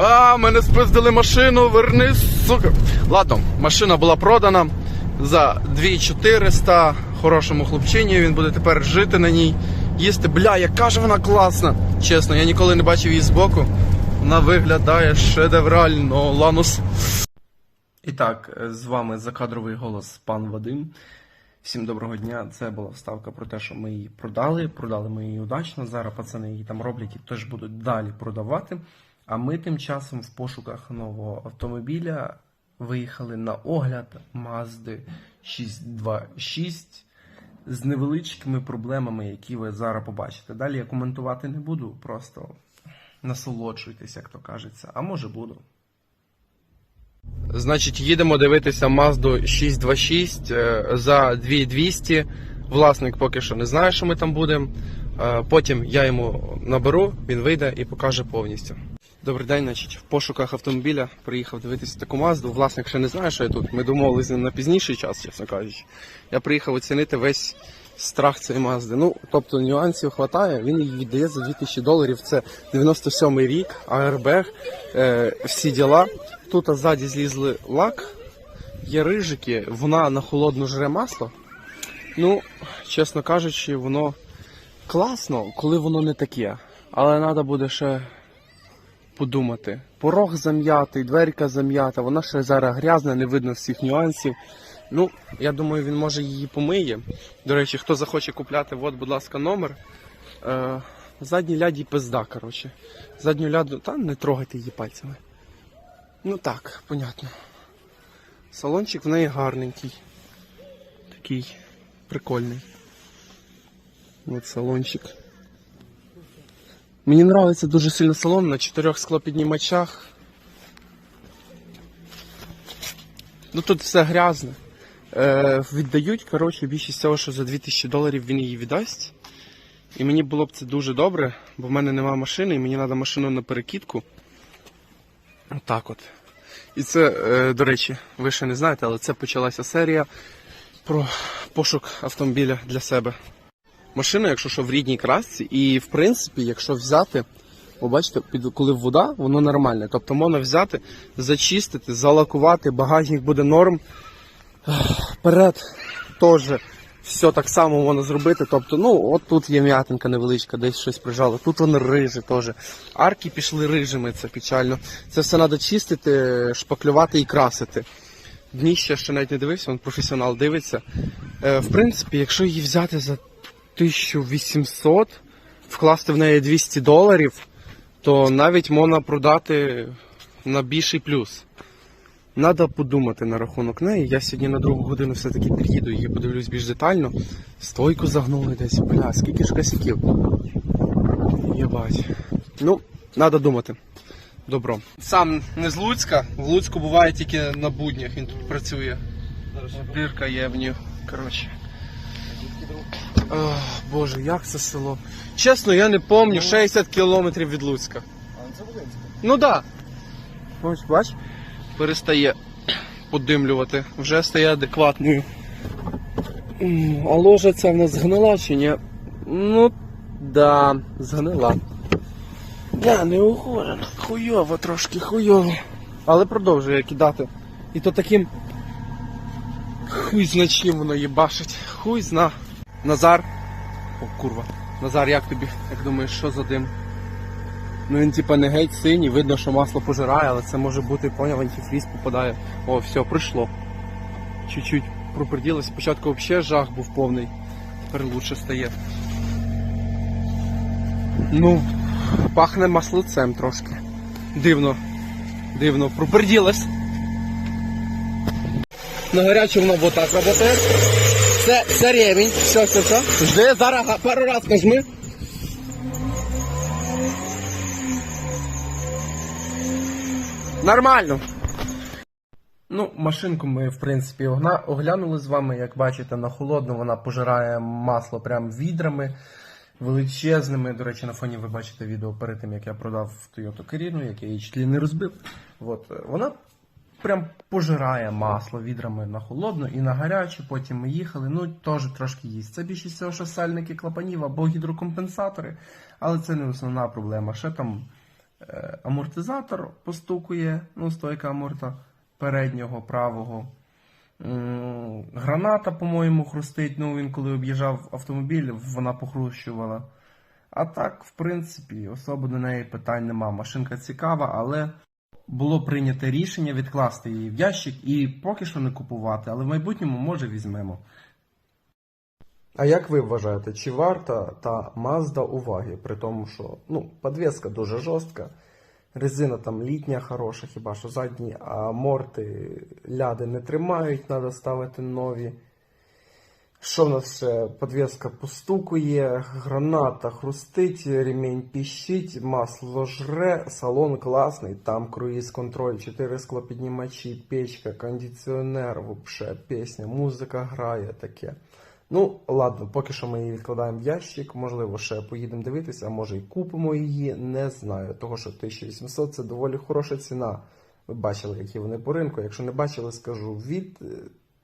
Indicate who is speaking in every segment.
Speaker 1: А, мене спиздили машину, верни, сука. Ладно, машина була продана за 2400 хорошому хлопчині. Він буде тепер жити на ній. Їсти, бля, яка ж вона класна. Чесно, я ніколи не бачив її збоку. Вона виглядає шедеврально, ланус. І так, з вами закадровий голос пан Вадим. Всім доброго дня. Це була вставка про те, що ми її продали. Продали ми її удачно. Зараз пацани її там роблять і теж будуть далі продавати. А ми тим часом в пошуках нового автомобіля виїхали на огляд Mazda 626 з невеличкими проблемами, які ви зараз побачите. Далі я коментувати не буду, просто насолоджуйтесь, як то кажеться. А може буду. Значить, їдемо дивитися Mazda 626 е, за 2200. Власник поки що не знає, що ми там будемо. Е, Потім я йому наберу, він вийде і покаже повністю. Добрий день, значить, в пошуках автомобіля приїхав дивитися таку Мазду. Власник ще не знає, що я тут. Ми домовилися на пізніший час, чесно кажучи. Я приїхав оцінити весь страх цієї Мазди. Ну, тобто нюансів вистачає, він її віддає за 2000 доларів. Це 97-й рік, АРБ, е, всі діла. Тут ззаді злізли лак, є рижики, вона на холодно жре масло. Ну, чесно кажучи, воно класно, коли воно не таке. Але треба буде ще подумати. Порог зам'ятий, дверка зам'ята, вона ще зараз грязна, не видно всіх нюансів. Ну, я думаю, він може її помиє. До речі, хто захоче купляти, от, будь ласка, номер. Е, задній ляді пизда, коротше. Задню ляду, та не трогайте її пальцями. Ну так, понятно. Салончик в неї гарненький. Такий прикольний. От салончик. Мені подобається дуже сильно салон на чотирьох склопіднімачах. Ну тут все грязне. Е, віддають, коротше, більшість цього, що за 2000 доларів він її віддасть. І мені було б це дуже добре, бо в мене немає машини, і мені треба машину на перекидку. Отак от. І це, е, до речі, ви ще не знаєте, але це почалася серія про пошук автомобіля для себе. Машина, якщо що в рідній красці, і в принципі, якщо взяти, ви бачите, коли вода, воно нормальне. Тобто можна взяти, зачистити, залакувати, багажник буде норм. Ех, Вперед теж все так само можна зробити. Тобто, ну, от тут є м'ятинка невеличка, десь щось прижало. Тут воно риже теж. Арки пішли рижими, це печально. Це все треба чистити, шпаклювати і красити. Дніще ще навіть не дивився, він професіонал дивиться. Е, в принципі, якщо її взяти за 1800, вкласти в неї 200 доларів, то навіть можна продати на більший плюс. Надо подумати на рахунок неї. Я сьогодні на другу годину все-таки під'їду її подивлюсь більш детально. Стойку загнули десь. Бля, скільки ж косяків. Єбать. Ну, треба думати. Добро. Сам не з Луцька. В Луцьку буває тільки на буднях, він тут працює. Бірка є в нього. Коротше. Ох, Боже, як це село. Чесно, я не пам'ятаю 60 кілометрів від Луцька. Ну так. Да. Ось, бач, перестає подимлювати. Вже стає адекватною. А ложа ця в нас згнила чи ні? Ну, да, згнила. Да, не ухожена. Хуйово трошки, хуйово. Але продовжує кидати. І то таким. Хуй зна чим воно їбашить. Хуй зна. Назар. О, курва. Назар, як тобі? Як думаєш, що за дим? Ну він типа не геть синій, видно, що масло пожирає, але це може бути, поняв, антифріз попадає. О, все, прийшло. Чуть-чуть проприділося. Спочатку взагалі жах був повний. Тепер лучше стає. Ну, пахне маслицем трошки. Дивно. Дивно. Проперділась. На гарячому воно вот так работає. Це, це ремінь. Все, все, все. Жди, зараз пару раз нажми. Нормально. Ну, машинку ми, в принципі, огна- оглянули з вами. Як бачите, на холодну вона пожирає масло прям відрами величезними. До речі, на фоні ви бачите відео перед тим, як я продав Toyota Carino, як я її чуть не розбив. От, е, вона прям пожирає масло відрами на холодну і на гарячу. Потім ми їхали. Ну, теж трошки їсть. Це більше всього, що сальники клапанів або гідрокомпенсатори, але це не основна проблема. Ще там Е, Амортизатор постукує, ну, стойка аморта переднього, правого. Граната, по-моєму, хрустить. Ну, він коли об'їжджав автомобіль, вона похрущувала. А так, в принципі, особо до неї питань нема. Машинка цікава, але було прийнято рішення відкласти її в ящик і поки що не купувати, але в майбутньому може візьмемо. А як ви вважаєте, чи варта та Mazda уваги, при тому, що ну, подвеска дуже жорстка, резина там літня хороша, хіба що задні, морти ляди не тримають, треба ставити нові. Що в нас ще? Подвеска постукує, граната хрустить, ремінь піщить, масло жре, салон класний, там круїз контроль, 4 склопіднімачі, печка, кондиціонер, вообще пісня, музика грає таке. Ну, ладно, поки що ми її відкладаємо в ящик, можливо, ще поїдемо дивитися, а може і купимо її, не знаю. Того, що 1800 це доволі хороша ціна. Ви бачили, які вони по ринку. Якщо не бачили, скажу, від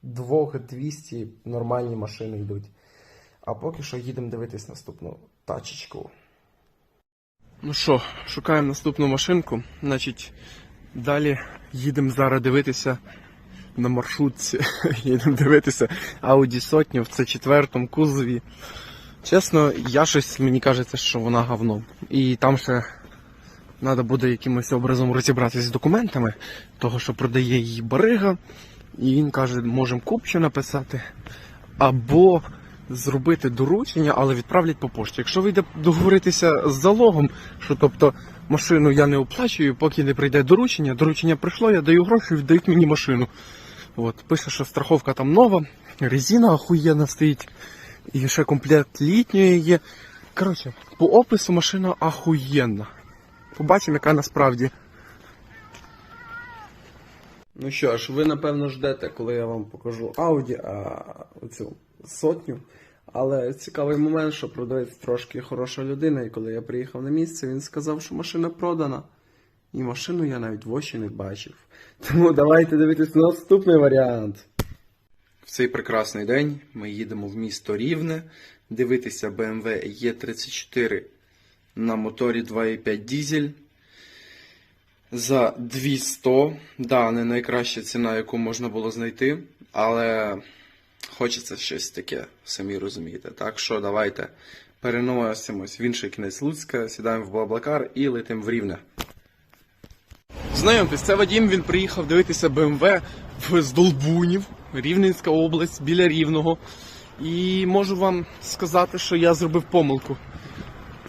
Speaker 1: е, 2200 нормальні машини йдуть. А поки що їдемо дивитись наступну тачечку. Ну що, шукаємо наступну машинку. Значить, далі їдемо зараз дивитися на маршрутці. їдемо дивитися Audi сотню в це четвертому кузові. Чесно, я щось мені кажеться, що вона говно. І там ще треба буде якимось образом розібратися з документами, того, що продає її барига. І він каже, можемо купчу написати, або зробити доручення, але відправлять по пошті. Якщо вийде договоритися з залогом, що тобто машину я не оплачую, поки не прийде доручення, доручення прийшло, я даю гроші, віддають мені машину. От, пише, що страховка там нова, резина охуєнна стоїть, і ще комплект літньої є. Коротше, по опису машина охуєнна. Побачимо, яка насправді. Ну що ж, ви напевно ждете, коли я вам покажу Audi, а оцю сотню. Але цікавий момент, що продавець трошки хороша людина, і коли я приїхав на місце, він сказав, що машина продана. І машину я навіть в очі не бачив. Тому давайте дивитися наступний варіант. В цей прекрасний день ми їдемо в місто Рівне дивитися BMW E34 на моторі 2.5 дізель за 200. Да, не найкраща ціна, яку можна було знайти, але хочеться щось таке, самі розумієте. Так що давайте переносимось в інший кінець Луцька, сідаємо в Блаблакар і летимо в Рівне. Знайомтесь, це Вадім, він приїхав дивитися БМВ в Здолбунів, Рівненська область, біля Рівного. І можу вам сказати, що я зробив помилку.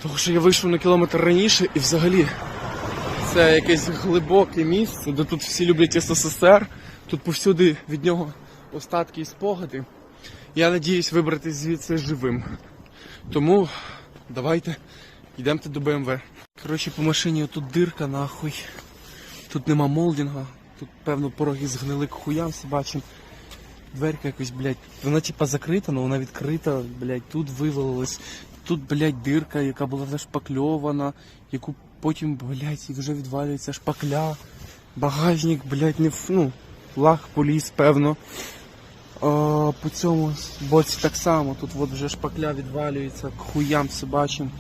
Speaker 1: Тому що я вийшов на кілометр раніше і взагалі це якесь глибоке місце, де тут всі люблять СССР. Тут повсюди від нього остатки і спогади. Я надіюсь вибратися звідси живим. Тому давайте йдемте до БМВ. Коротше, по машині тут дирка нахуй. Тут нема молдинга, тут, певно, пороги згнили к хуям собачим. Дверка якось, блядь, вона типа закрита, але вона відкрита, блядь, тут вивалилась. Тут, блядь, дирка, яка була зашпакльована, яку потім, блядь, вже відвалюється шпакля. Багажник, блядь, не ну, лаг поліз, певно. А, по цьому боці так само, тут от вже шпакля відвалюється, к хуям собачим.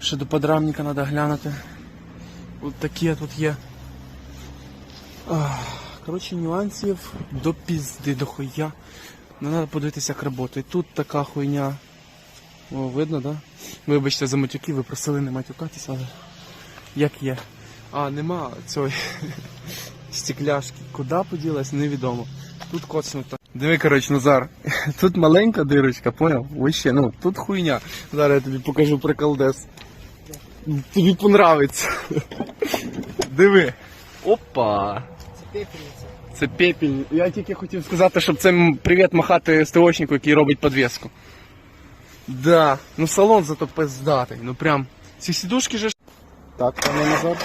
Speaker 1: Ще до подрамника треба глянути. От такі тут є. Коротше, нюансів до пізди, до хуя. Ну, треба подивитися, як працює. Тут така хуйня. О, видно, да? Вибачте за матюки, ви просили не матюкатися, але як є. А, нема цієї стекляшки. Куди поділась, невідомо. Тут коцнуто. Диви, коротше, Назар. Тут маленька дирочка, поняв? Вище, ну, тут хуйня. Зараз я тобі покажу приколдес. Тобі понравиться. Диви. Опа. Це пепель. Я тільки хотів сказати, щоб це привіт махати СТОшнику, який робить подвеску. Да, ну салон зато пиздатий. Ну прям. Ці сідушки же. Так, пане Назар.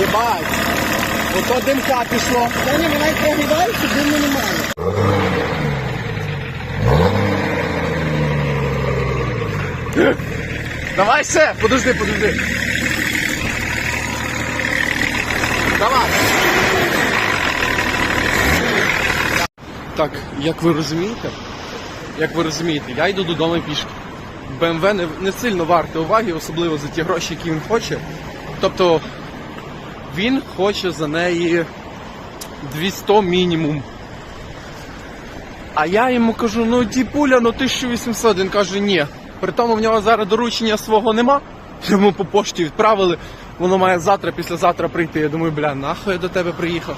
Speaker 1: Єбать! Ото димка пішло.
Speaker 2: Та ні, вона й прогибає, що диму немає.
Speaker 1: Давай все, подожди, подожди. Давай. Так, як ви розумієте, як ви розумієте, я йду додому пішки. БМВ не, не сильно варте уваги, особливо за ті гроші, які він хоче. Тобто він хоче за неї 200 мінімум. А я йому кажу, ну діпуля, ну 1800. Він каже, ні. При тому в нього зараз доручення свого нема. Йому по пошті відправили. Воно має завтра, післязавтра прийти. Я думаю, бля, нахуй я до тебе приїхав.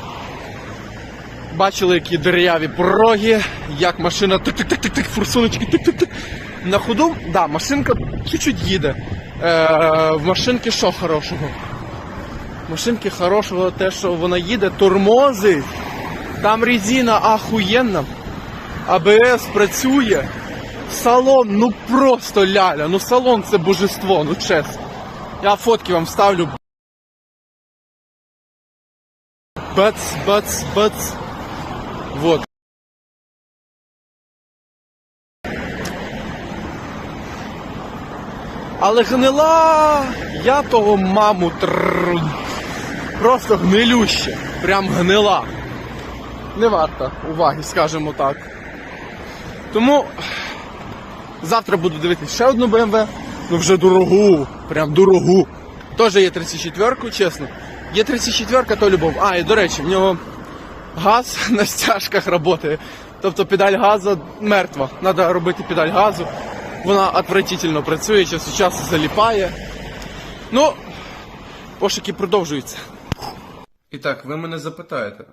Speaker 1: Бачили, які дерев'яві пороги, як машина тик-тик-тик-тик, форсуночки тик-тик-тик. На ходу, да, машинка чуть-чуть їде. Е, в машинки що хорошого? Машинки хорошого те, що вона їде, тормозить. Там резина ахуєнна. АБС працює. Салон, ну просто ляля. Ну салон це божество, ну чесно. Я фотки вам ставлю. Бац, бац, бац. Вот. Але гнила, я того маму трррр, просто гнилюще, прям гнила. Не варта уваги, скажімо так. Тому завтра буду дивитися ще одну BMW, ну вже дорогу, прям дорогу. Теж є 34, чесно. Є 34, то любов. А, і до речі, в нього газ на стяжках працює. Тобто педаль газу мертва. Треба робити педаль газу. Вона отвратительно працює, час від часу заліпає. Ну, пошуки продовжуються. І так, ви мене запитаєте,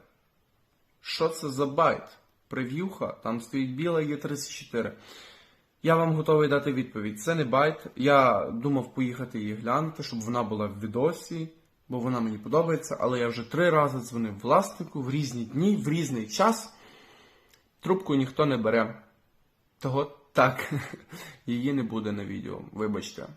Speaker 1: що це за байт? Прев'юха, там стоїть біла Є34. Я вам готовий дати відповідь. Це не байт. Я думав поїхати її глянути, щоб вона була в відосі, бо вона мені подобається, але я вже три рази дзвонив власнику в різні дні, в різний час. Трубку ніхто не бере. Того так, її не буде на відео. Вибачте.